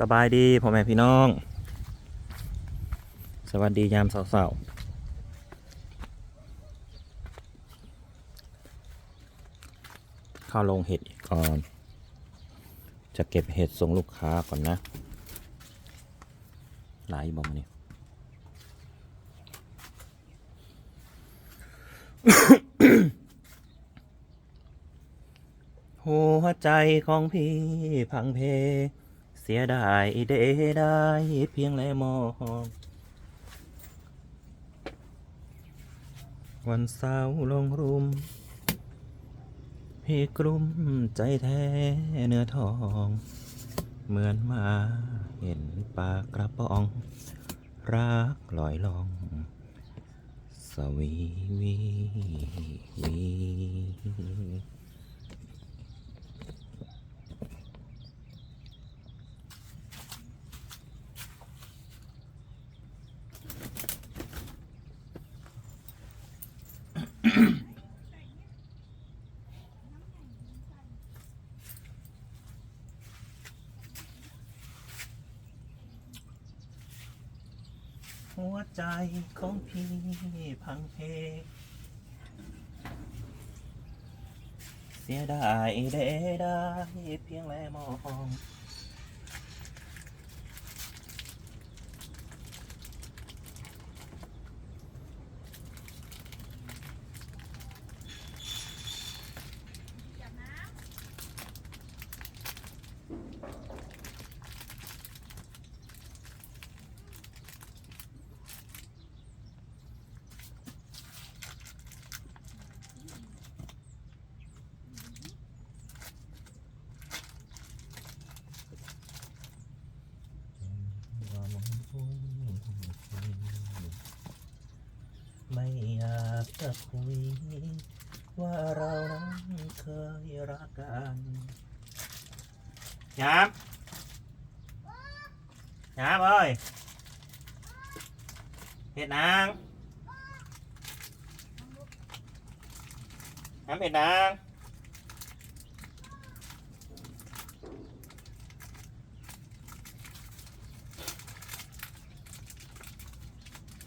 สบายดีพ่อแม่พี่น้อง สวัสดียามเสาๆเข้าลงเห็ดอีกก่อน จะเก็บเห็ดส่งลูกค้าก่อนนะ หลายบอกมาเนี่ยหัวใจของพี่พังเพ เสียดายเดได้เพียงแลมอง วันเสาร์ลงรุม พี่กลุ้มใจแท้เนื้อทอง เหมือนมาเห็นปลากระป๋อง รักลอยลอง สวีวีวี หัวใจของพี่พังเพเสียดายเดได้เพียงแลมอง ไม่อยากจะ คุยว่าเรานั้นเคยรักกันยามยามเอ้ยเห็ดนางน้ำเห็ดนาง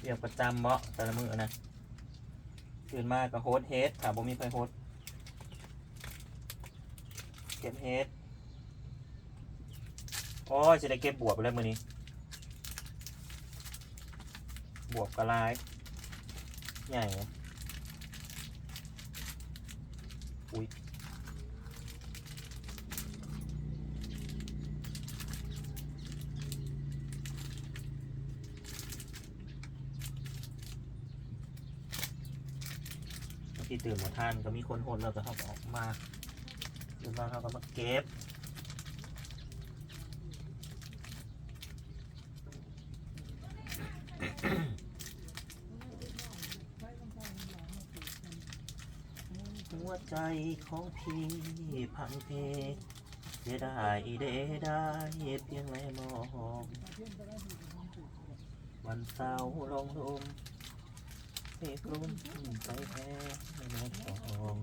เรียกประจำเบาะแต่ละมือนะ ขึ้นมาก็โฮสเฮดถามบ่มีใครโฮสเก็บเฮดโอ้ยจะได้เก็บบวบไปแล้วมือนี้ บวบกระลาย ใหญ่อุ้ย ที่ตื่นหมดท่านก็มีคนโหนเราก็เขาออกมาตื่นมาเขาก็มาเก็บหัวใจของพี่พังเพเสียดายเดได้เพียงแลมอง วันเสาร์ลงลม เอกลุ่มใจแท้ในน้องทอง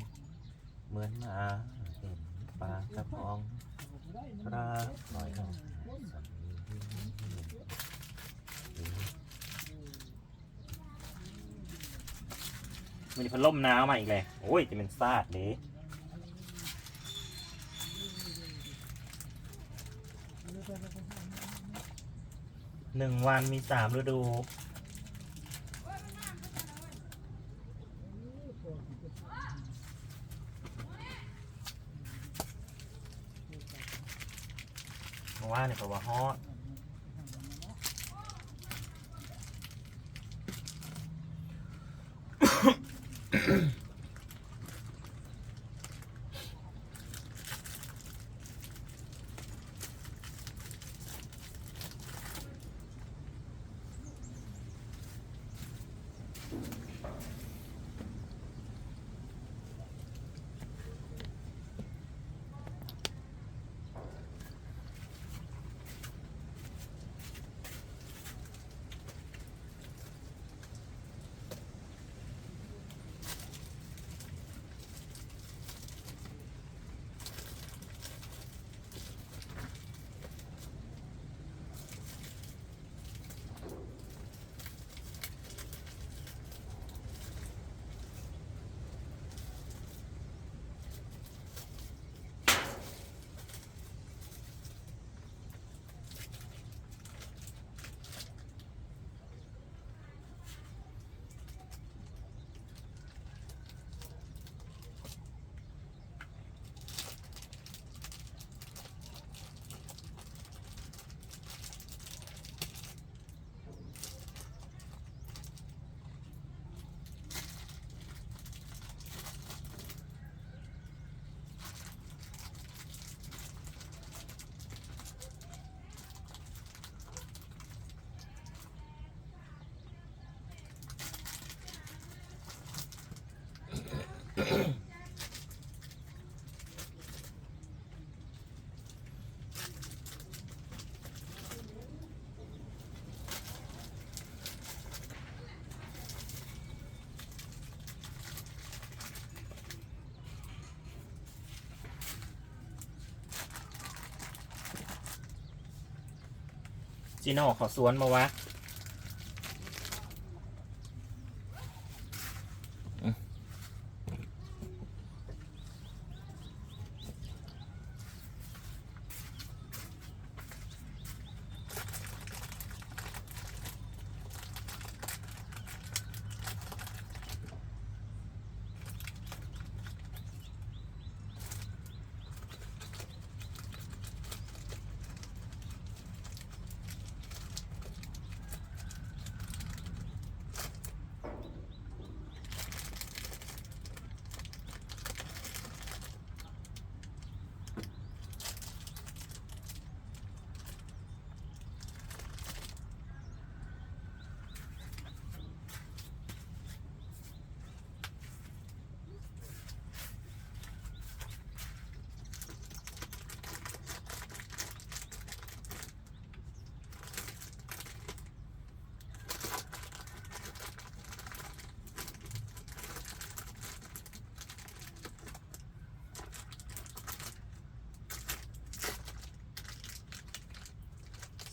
เหมือนมาเห็นปลากระพองรักลอยลองมันพัดลมหนาวมาอีกเลยโอ้ย จะเป็นซาดเลยหนึ่งวันมีสามฤดู เพราะว่าเนี่ยเพราว่าฮอต จีโน่ขอสวนมาวะ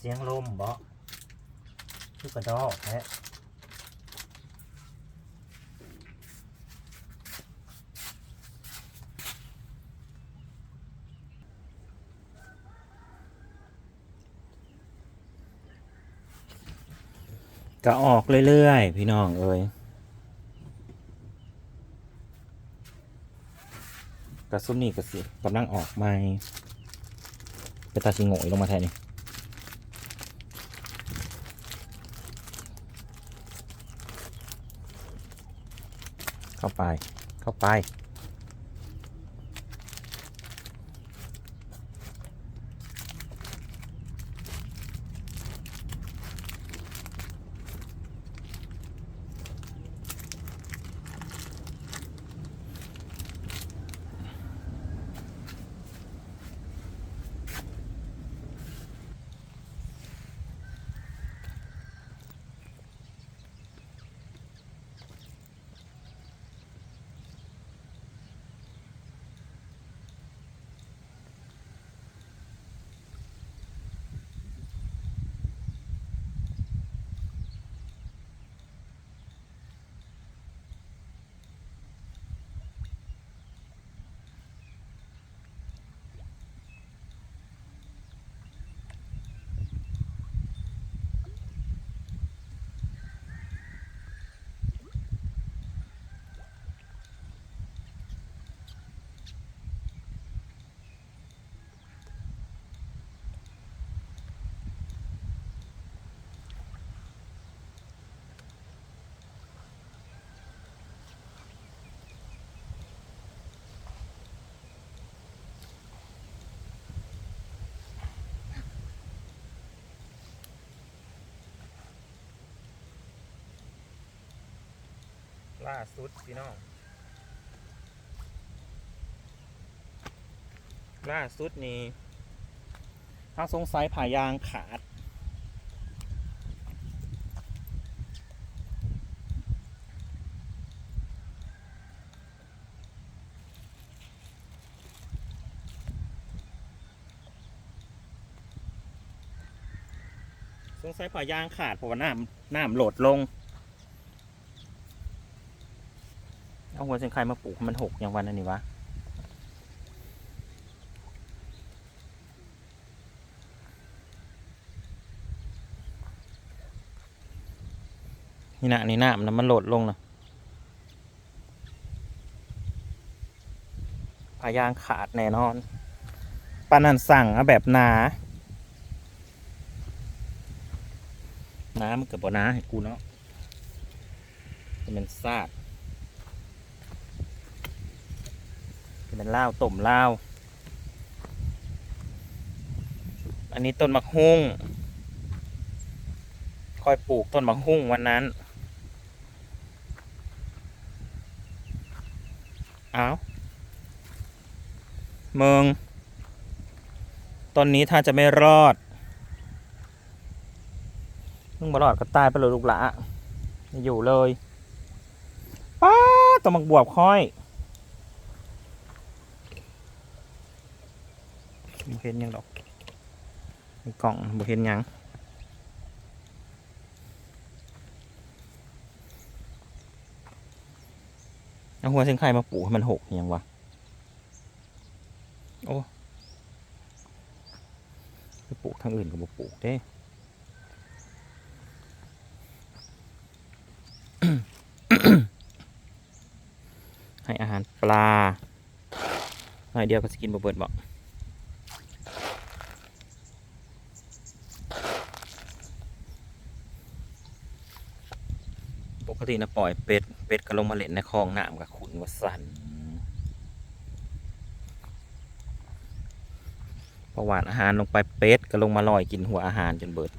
เสียงลมบ่คือกระดอกแท้ก็ออกเรื่อยๆ พี่น้องเอ้ยกระซุ่มนี่กระสิกำลังออกใหม่ไปตาชิงโง่ลงมาแทนนี่ เข้าไป เข้าไป ล่าสุดพี่น้อง ล่าสุดนี้ถ้าสงสัยผ่ายางขาด สงสัยผ่ายางขาดเพราะว่าน้ำน้ำโหลดลง เอาหัวเส้นไข่มาปลูกมันหกอย่างวันนั้นนี่วะนี่นะนี่น้ำนะมันโหลดลงนะพายางขาดแน่นอนปานันสั่งเอาแบบหนาน้ำมันเกิดบ่หนาให้กูเนาะจะเป็นซาด เป็นเล้าวต้มเล้าว อันนี้ต้นมักฮุ้งคอยปลูกต้นมักฮุ้งวันนั้น เอาเมืองต้นนี้ถ้าจะไม่รอดมึงมารอดก็ตายไปเลยลูกหละอยู่เลยป้าต้นมักบวบค่อย บเห็นยังดอกกล่องบเห็นยังเอาหัวเส้นไข่มาปลูให้มันหกยังวะโอ้ปลูกทางอื่นก็บปลูกเด้ให้อาหารปลาหน่อยเดียวก็สกินบะเบิดบอก ตินะปล่อยเป็ด เป็ดก็ลงมาเล่นในคลองน้ำกับขุนวสันพอหวานอาหารลงไปเป็ดก็ลงมาลอยกินหัวอาหารจนเบิด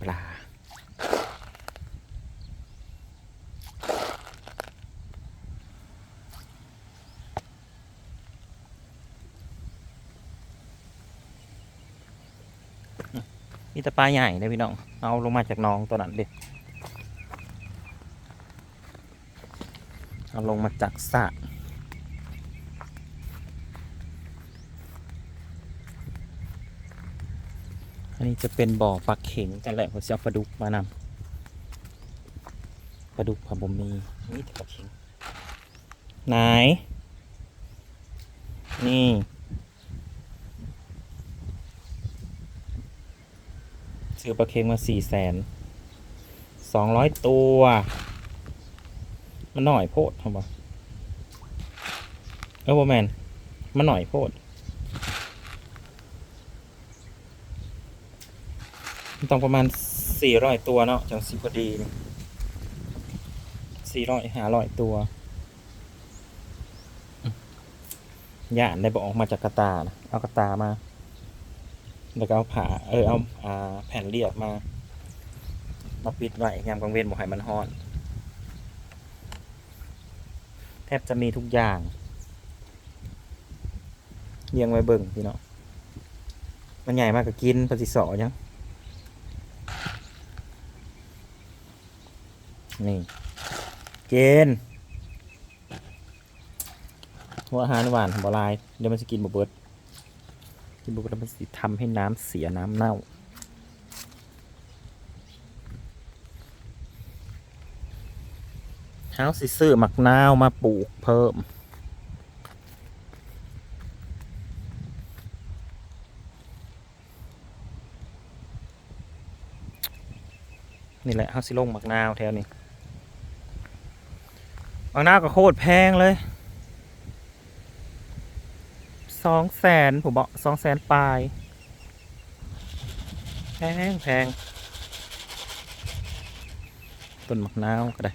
ปลานี่แต่ปลาใหญ่เลยพี่น้อง เอาลงมาจากน้องตัวนั้นดิเอาลงมาจากสระอันนี้จะเป็นบ่อปลาเข็งกันแหละผมจะเอาปลาดุกมานำปลาดุกพะบมีนี่แต่ปลาเข็งไหนนี่ ซื้อปลาเค็งมาสี่แสนสองร้อยตัว มันหน่อยโพดทำไมเออโบแมนมันหน่อยโพด มันต้องประมาณสี่ร้อยตัวเนาะจังสีพอดีสี่ร้อยหาร้อยตัวย่านได้บอกออกมาจากกระตานะเอากระตามา แล้วก็เอาผ้าเออเอาอ่าแผ่นเรียบมา มาปิดไว้ยามกลางเว้นบ่ให้มันฮ้อน แทบจะมีทุกอย่างเลี้ยงไว้เบิ่งพี่เนาะมันใหญ่มากก็กินปฏิสอยังนี่เกณฑ์หัวอาหารหวานบลายเดี๋ยวมันจะกินบ่เบิด กินบุกแล้วมันสิทำให้น้ำเสียน้ำเน่าเฮาสิซื้อหมักนาวมาปลูกเพิ่ม นี่แหละเฮาสิลงหมักนาวแถวนี้หมักนาวก็โคตรแพงเลย สองแสนผมบอกสองแสนปลาย แพงแพงต้นมะนาวก็ได้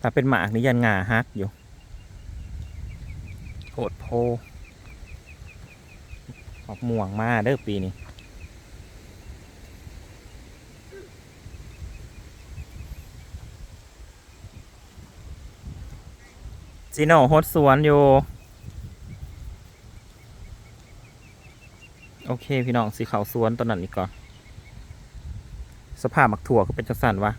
ถ้าเป็นหมากนี่ยันงาฮักอยู่โหดโพออกม่วงมาเด้อปีนี้ จีโน่ฮดสวนอยู่ โอเค พี่น้องสีขาวสวนตอนนั้นอีกก่อน สภาพหมักถั่วก็เป็นจังสันวะ